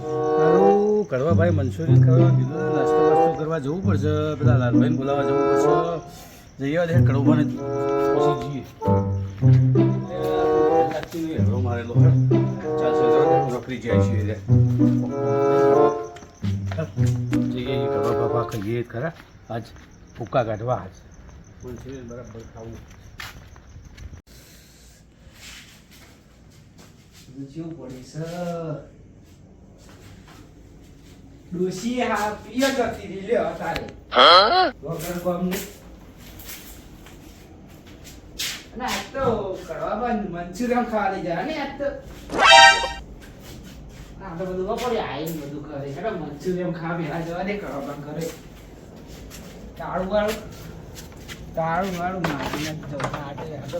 મારું કરવા ભાઈ મંચુરિયન કરવા કીધું નાસ્તો વાસ્તો કરવા જવું પડશે. પેલા લાલભાઈને બોલાવવા જવું પડશે. જઈએ દે કડવાને પછી જઈએ. નોકરી જાય છે ખરા. આજ ફૂકા કાઢવા બરાબર ડોશી હા પિય જતી રહી લે અતારે વગર ગમની અને આજ તો કડવામાં મંચુરિયન ખાવા લઈ જાય ને આજ તો. આ તો બધું બપોરે આવીને બધું કરે છે. મંચુરિયન ખાવા બેલા જવા દે કડવામાં કરે. તાળું વાળું તાળું વાળું મારીને જવા આટે આટો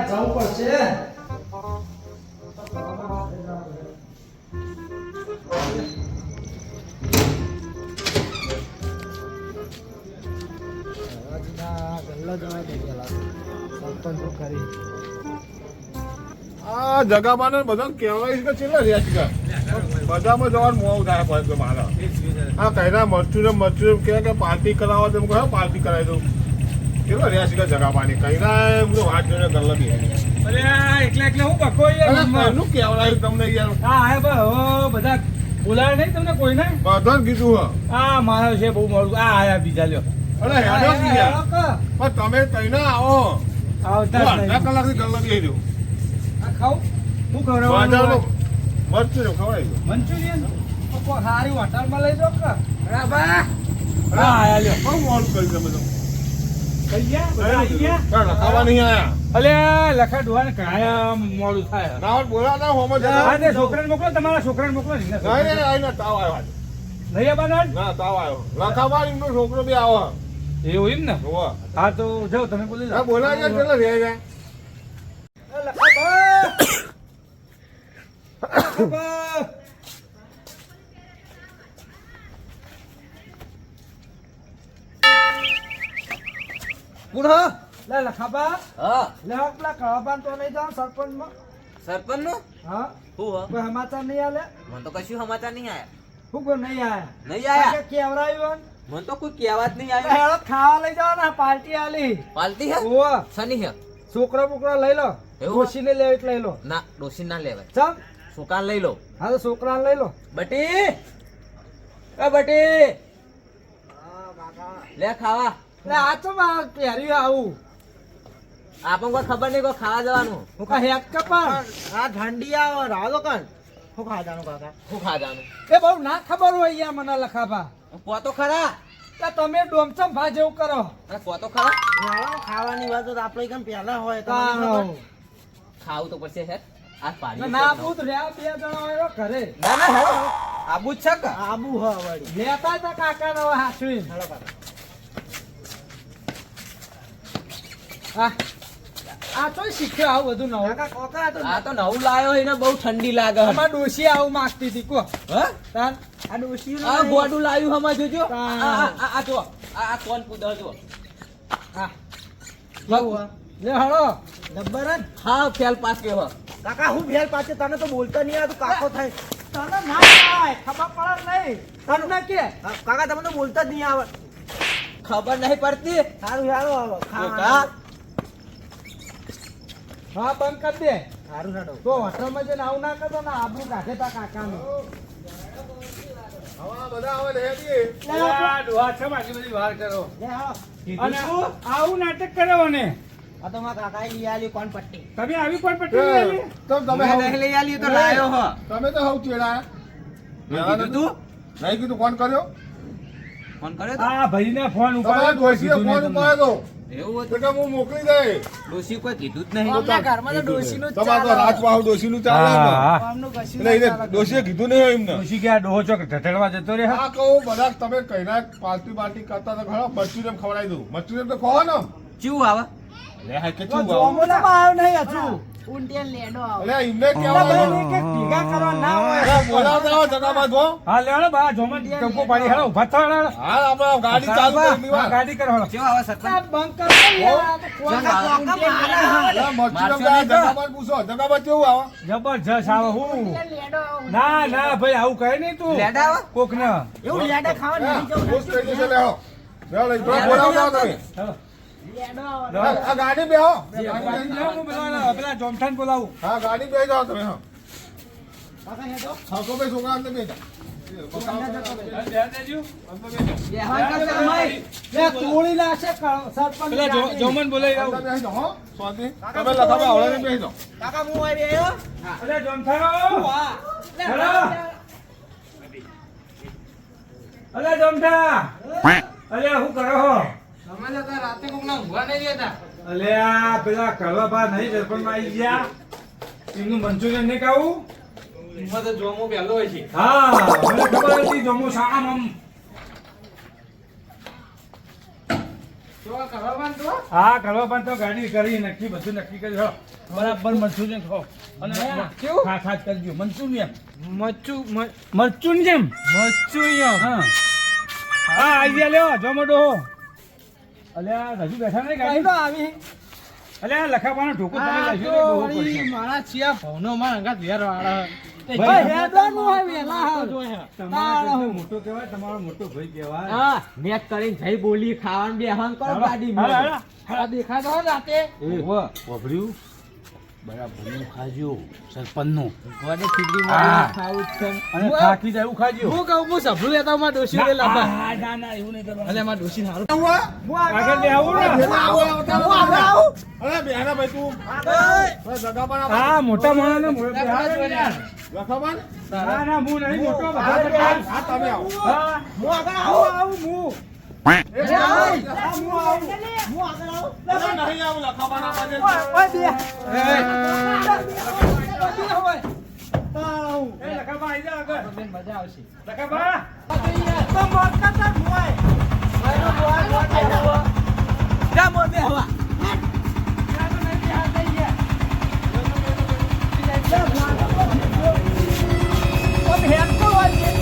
હાલી જવું પડશે. જગામાં ને બધા કહેવાય છે કે છેલ્લા રહ્યા બધામાં જવાનું મોડું થાય પડે મારા. આ કઈના મરચું ને મરચું કે પાર્ટી કરાવો તો કહો પાર્ટી કરાવી દઉં. કેટલો રહ્યા છે કે જગાવાની કઈના બધું વાત જોઈને ગલ્લા બી અરે આ એકલા એકલા હું બકો યાર મમ્મા. શું તમને યાર? હા હા બા બધા બોલાવે નહીં તમને કોઈને? કીધું હા. આ મારો છે બહુ મોડું. આ આયા બીજા લ્યો. અરે હેડો પણ તમે કઈના આવો. આવતા અડધા. કલાકથી ગલ્લા બી રહ્યું આ ખાઉં હું ખવડાવવાનું મરચું ને ખવડાવી મંચુરિયન? સારી હોટલમાં લઈ જાઓ કે. બરાબર હા આયા લ્યો. બહુ મોડું કર્યું તમે તો થઈ ગયા બધા આવી ગયા ના, ખાવા નહીં આયા અલે લખા ડોહાને કાયમ મોડું થાય. રાવણ બોલાતા હોમો હા છોકરાને મોકલો તમારા છોકરાને મોકલો નહીં નહીં આઈને તાવ આવ્યો નહીં આવવાના ના. તાવ આવ્યો લખાવા એમનો છોકરો બી આવો એવું એમ ને? હા તો જાઓ તમે બોલી હા બોલા યાર કેટલા રહ્યા ગયા બુઢો લે લખાબા હા. લે પેલા કળાબાન તો લઈ સરપંચ સરપંચમાં. સરપંચ નો હા. હું હ. કોઈ સમાચાર નહીં આલે? મને તો કશું સમાચાર નહીં આયા. હું કોઈ નહીં આયા? નહીં આયા? કેવરાયું મને તો કોઈ કહેવા જ નહીં હેડો આવ્યું. ખાવા લઈ જાવ ને પાર્ટી આલી. પાર્ટી હે? ઓ સની હે? છોકરો બોકરો લઈ લો. ડોસી ને લે લઈ લો. ના ડોસી ના લેવાય. ચમ. છોકરા લઈ લો. હા તો છોકરા લઈ લો. બટી! એ બટી! લે ખાવા. આ તો માં પહેર્યું આવું. આપણને કોઈ ખબર નહીં કોઈ ખાવા જવાનું. આ હેક કપા આ ઠંડી આવે રાહો કણ. શું ખાવાનું કાકા. શું ખાવા એ બહુ ના ખબર હોય યાર મને લખાબા પોતો ખરા? કે તમે ડોમચમ ભા જેવું કરો. અરે પોતો ખરા? ખાવાની વાત તો આપણે કેમ પહેલા હોય તો ખાવું તો પડશે હે આ પાડી ના પૂત રહ્યા બે જણા હોય ઘરે. ના ના આબુ જ છે આબુ હા વળી લેતા હતા કાકા નો હાસવી હેલો કાકા. આ આ તો શીખ્યો આવું બધું નવું. કોકા તો આ તો નવું લાયો એને બહુ ઠંડી લાગે. હે. ડોશી આવું માંગતી હતી કો હે? આ ડોશી આ ગોડું લાવ્યું હમણાં જોજો. આ આ- આ આ જો આ આ કોણ કૂદો જો હા. લે હળો. ડબ્બર હા ફેલ પાસ કેવો કાકા હું પાછે તને તો બોલતા નહીં આવતું કાકો થાય. તને ના થાય. ખબર પડે નહીં. તને કે? કાકા તમે તો બોલતા જ નહીં આવે. ખબર નહીં પડતી. સારું સારું આવે કા ખાવાનું. હા બંધ કરી દે. સારું સારું. તો હોટલમાં જઈને આવું ના કરતો ને આબુ કાઢે તા કાકાનું. હવે બધા હવે રહ્યા બધી વાર કરો. લે આવું. નાટક કરો ને આ તો મારા કાકાએ લઈ આલી કોણ પટ્ટી? તમે આવી કોઈ એ, પટ્ટી તો તમે મેં હવ- નહીં લઈ આલ્યું તો તમે તો હવ ચેડાયા. કીધું તું? કીધું કોણ કર્યો? ફોન કર્યો આ ભાઈને ફોન તમારા ફોન ઉપાડ્યો એવું હતું હું મોકલી દે કોઈ કીધું જ નહીં. ઘરમાં તો તમારે ચાલે. ને. એટલે કીધું નહીં ડોહો ચોક ઢટડવા જતો રે હા કહું બધા તમે કહીના પાર્ટી પાર્ટી કરતા તો ખરા મરચુરિયમ ખવડાવી દઉં. મરચુરિયમ તો ખવા ને. ચેવું આવે? લે હા કે તો શું જોમો ના આવ નહીં હજુ. ઊંટિયા લેડો આવો. અલે એમને એટલે કે ભેગા કરવા ના હોય. બોલાવતા આવો જગામાં જો હા. લેવાનો બા જોમન ટંકો પાડી હેડો ઊભા થો હેડો. આપણે ગાડી ચાલુ કરી હા, ગાડી કરો હેડો ચેવું આવે સરપંચ? આ બંધ યાર, આ તો કોકા કોકા મારે હા. અરે મરચું મારશો રમતા નહીં તો? જગામાં પૂછો જગામાં કેવું આવે? જબરજસ્ત આવે હું. ના ના ભાઈ આવું કહે નહીં તું. લેડા આવે? કોક ને એવું લેડે ખાવા નહીં જવું બોલાવતા તમે. આ આ ગાડી બેહો પેલા પેલા બોલાવું હા ગાડી બેહી જાઓ તમે હા. કાકા હેડો. હા તો ભાઈ છોકરા અંદર બેસી બેહવાન કરશે અમારી. લે, તોડી નાખશે ક- સરપંચ પેલા જો- ગાડી. જોમન બોલાવી આવું. અંદર બેસી જાઓ હો. શાંતિ તમે લખાવે આવડે બેસી જાઓ. કાકા હું આવી અરે જોમઠા વાહ. અલે જોમઠા અલે શું કરો છો તમે લોકો રાતે કોકના ઊંઘવા નહીં દેતા. અલે આ પેલા કડવા બા નહીં સરપંચમાં આવી ગયા. એમનું મંચુરિયન નહીં ખાવું? ઊંઘમાં તો જોમો પહેલો હોય છે. હા મને ખબર હતી જમો સામ આમ. તો? હા કરવા ગાડી કરી નક્કી બધું નક્કી કરી. બરાબર મંચુરિયન ખો અને કેવું? ખા ખા જ કરજો. મંચુરિયન. મચ્છું મ- મરચુરિયન મરચુરિયન હા. હા આવી ગયા લ્યો જોમોડો અલ્યા હજુ બેઠા નહીં ગાડી તો આવી અલ્યા લખાવાનો ઢોકો તમે આ ને, મારા ચિયા ભાવનો માં અંગાત વેર વાળા. ભાઈ હેડવાનું હોય વેલા હાલ. પડશે. તમારો કરતા મોટો કહેવાય તમારો મોટો ભાઈ કહેવાય હા મેચ કરીને બોલી ખાવાનું બે કરો ગાડી હાલો, હાલો. આ દેખાતો રાતે વાપર્યું બરાબર ખાજો સરપંચનું. વડે ખીચડી માં ખાવું છે. અને થાકી જાય એવું ખાજો. હું કહું હું સભરું લેતા હું ડોશી ને લાવવા. ના, ના, ના, એવું નહીં કરવાનું. અલે મારા ડોશી હારું હું આગળ આગળ આવું ને. હું આગળ આવું. અરે બેહાના ભાઈ તું. જગામાં ના હા. મોટા માણસને ને યાર. લખામાં ના. ના હું નહીં મોટો હા, તમે આવો. હા, હું આગળ આવું આવું આવું હું. એ એ ભાઈ, ભાઈ, હા, હું આવું. હું આગળ આવું નહીં આવું લખાવાના બાજુ. ઓય બે બે હોય તાળું એ લખાબા આઈ જા આગળ બેન મજા આવશે લખાબા તો મોટકા તક હોય ભાઈનો બોલ બોલ બેહવા જા મોર બેહવા A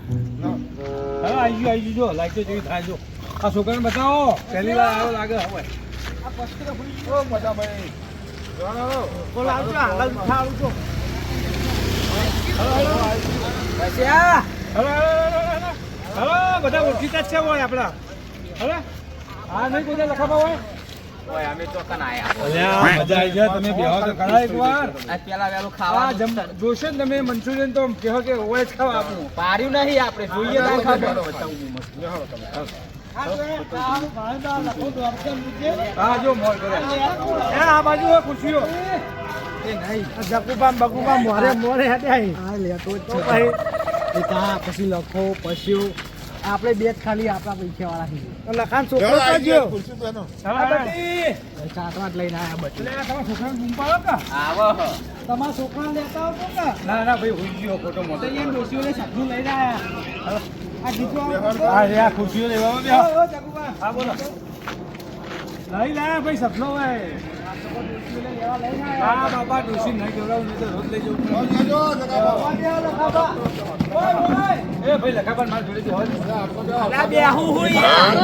હવે આઈ ગયું આઈ ગયું જો લાઈટો જેવી થાય જો આ છોકરાને બતાવો પહેલી વાર આવ્યો લાગે હવે ઓ મજા ભાઈ ચાલો. હવે હવે, હવે, હવે, હવે બધા ને તમે મંચુરિયન તો કહો કે ઓય ખાવા આપણું પાર્યું નહીં આપણે જોઈએ ના જકુબામ બકુબામ મોરે મોરે હા લેતો જ છે. પછી લખો પછી આપણે બે જ ખાલી આપણા પૈસા વાળા છીએ લખાણ છોકરો કરજો ગયા. ખુરશી પર બેસો. ચાટવા જ લઈને આયા બધું. તમારા છોકરાને બૂમ કા? આવો તમારા છોકરા લેતા આવો કે? ના ના ભાઈ હું ગયો ખોટો મોટો. અહીંયા ડોસીઓને સબ્જી લઈને આયા. આ દીકરો આ એ આ ખુશીઓ લેવા બેહો ઓ, ઓ, જકુબા. હા બોલો. લઈ લાયા ભાઈ સપનો ભાઈ આવ્યા હા બાપા ડોસી નહીં નહીં તો રોજ લઈ જવું. એ ભાઈ માર આટલો બેહો. હું યાર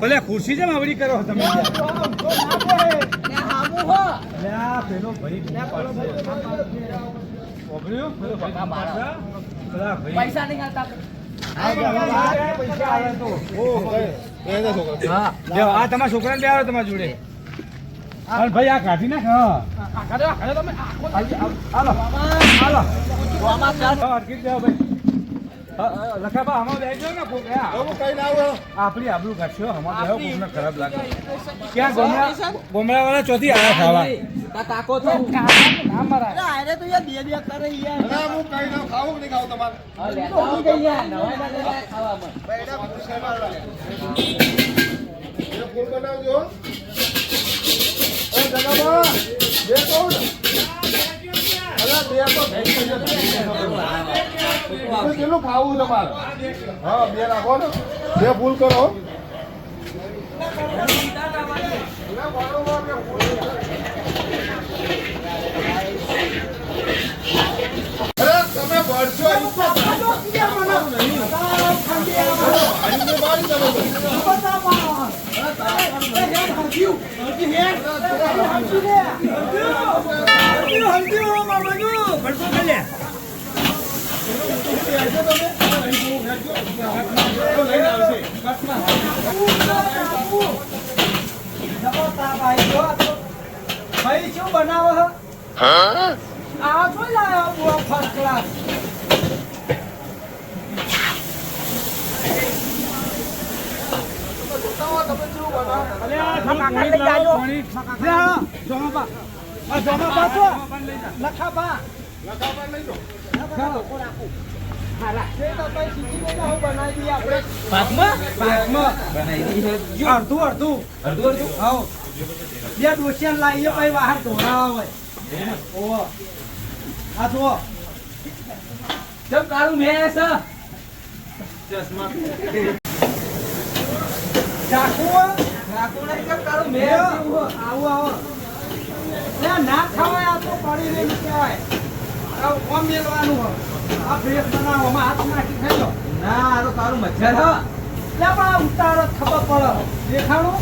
ભલે ખુરશી છે આવડી કરો તમે ને આ પેલો ભાઈ બૂમ પાડશે. ઓગળ્યો? પેલો ભાઈ બૂમ પાડશે. પેલા ભાઈ. પૈસા નહીં હાલતા આ પૈસા આવ્યા તો. ઓ ભાઈ એને છોકરા તમારા છોકરાને બે આવે તમારા જોડે અને ભાઈ આ કાઢી નાખ હા. કાઢો કાઢો તમે. આખો હાલો હાલો આમાં ચાલ હા, અટકી જ ભાઈ. લખાબા આમાં બેસજો ને કોક, કઈ ના આવું આપણી આબરૂ કાઢશો આમાં બેહો, કોકને ખરાબ લાગે. ક્યાં ગોમડા ચોથી આયા ખાવા. તો ના અરે તો યાર બે યાર. અરે હું કઈ ના નહીં તમારે. કેટલું ખાવું તમારે હા બે રાખો ને બે ફૂલ કરો અલા, વારંવાર બે ફૂલ. અરે તમે ભરશો અહીં તો નહીં. અહીં તો બારી તમે તો. ભાઈ શું બનાવો હા? આ શું લાવ્યો ફર્સ્ટ ક્લાસ લઈ જાઓ. અડધું અડધું હવ બે ડોસિયા લાવીએ પછી બહાર ધોરાવા ચાકુ હો. કાકો નહીં જબ કાળું બે મેસ આવો આવો લે, ના ખવાય આ તો પડી રહેલું કહેવાય કોમ મેલવાનું હો આ બનાવો હાથ નાખી ખાઈ લો ના આ તો કાળું મચ્છર હો લે પણ આ ઉતારો ખબર પડે દેખાણું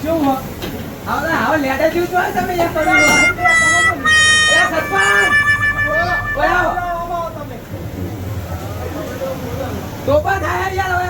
કેવું હવે હવે લેટે જીવ તો તમે એ સરપંચ ઓય હવે તમે પાણી મોટા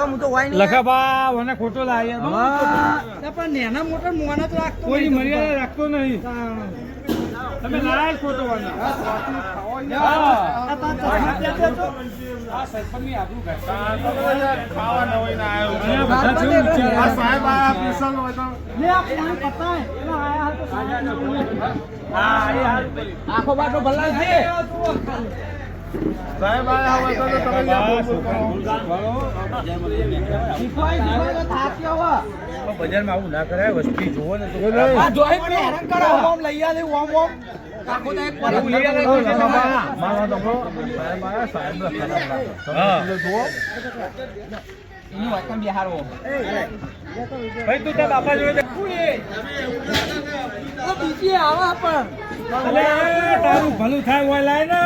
હોય લખાબા મને ખોટો લાગે. પણ નેના મોટા મોના તો રાખતો કોઈ મર્યાદા રાખતો નહીં. તમે લાયા ખોટો વાના. આખો બાટો ભલા છે. સાહેબ આયા હવે તો તમે આવો. બજારમાં આવું ના કરાય વસ્તી જોવો ને તો આ જોઈ પણ હેરાન કરો. ઓમ લઈ આલે ઓમ ઓમ. કાકો તો એક એવું લઈ આવે તો છે મારા સાહેબ હા. જુઓ. એનું વાતમાં બિહારો. ભાઈ તું તારા બાપા જોડે બીજી આવા પણ. તારું ભલું થાય હોય લાય ને.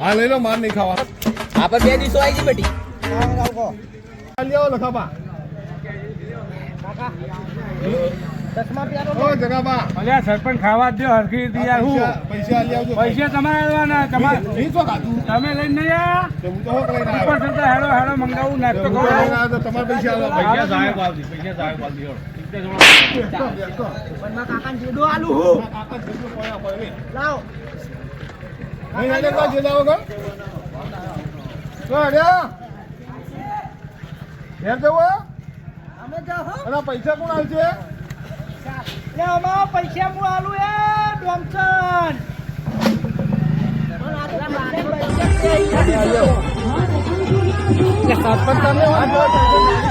હા લઈ લો માર નહીં ખાવા આપણે બે દિવસો આવી ગઈ બેટી લખાબા અલ્યા સરપંચ ખાવા દો હરખી રીતે યાર હું પૈસા પૈસા તમારે તમારે તમે લઈને નહીં ઉપર હેડો હેડો મંગાવું તમારે સાહેબ સાહેબ પૈસા કોણ આવશે લે અમારો પૈસા હું આલું એ ડોમસન સરપંચ તમે